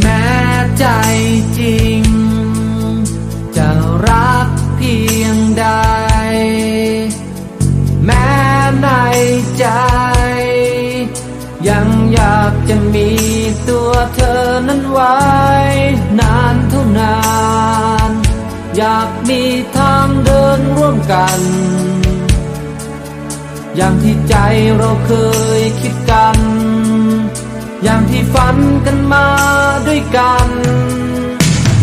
แม้ใจจริง จะรักเพียงใด แม้ในใจ ยังอยากจะมีตัวเธอนั้นไว้ นานเท่านาน อยากมีทางเดินร่วมกัน อย่างที่ใจเราเคยคิดกัน อย่างที่ฝันกันมาด้วยกัน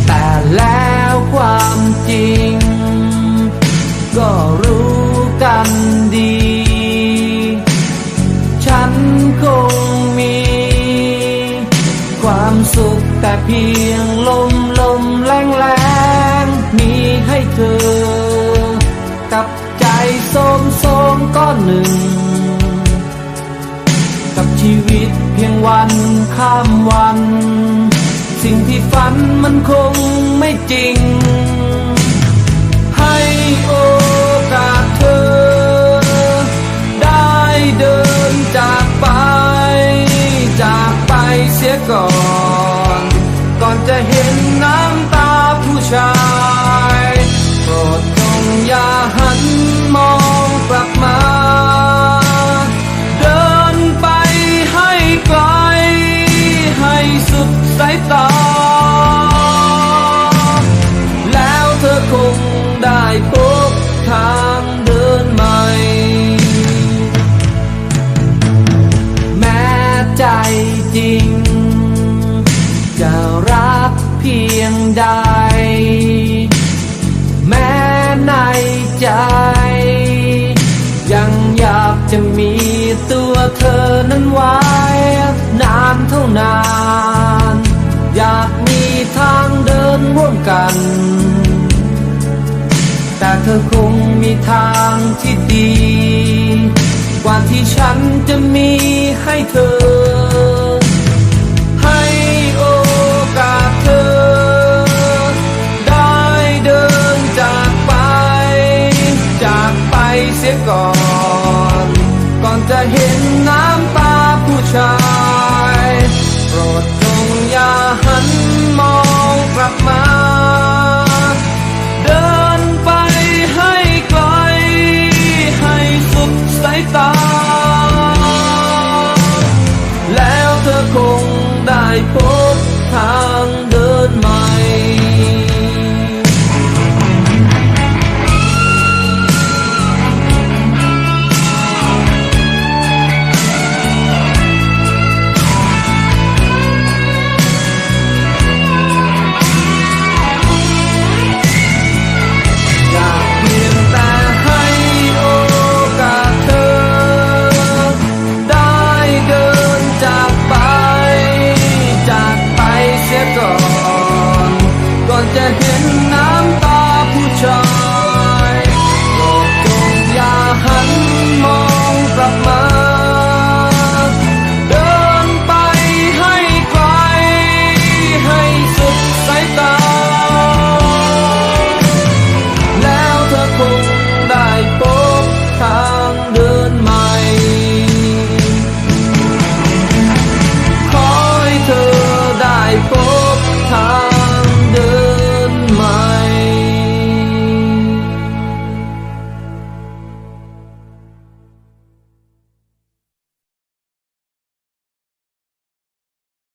แต่แล้วความจริง ก็รู้กันดี ฉันคงมี ความสุขแต่เพียง กับชีวิตเพียงวันข้ามวัน สิ่งที่ฝันมันคงไม่จริง ให้โอกาสเธอ ได้เดินจากไป จากไปเสียก่อนางเดินใหม่ แม้ใจจริง จะรักเพียงใด แม้ในใจ ยังอยากจะมีตัวเธอนั้นไว้ นานเท่านาน อยากมีทางเดินร่วมกัน เธอคงมีทางที่ดี กว่าที่ฉันจะมีให้เธอ ให้โอกาสเธอ ได้เดินจากไป จากไปเสียก่อน ก่อนจะเห็น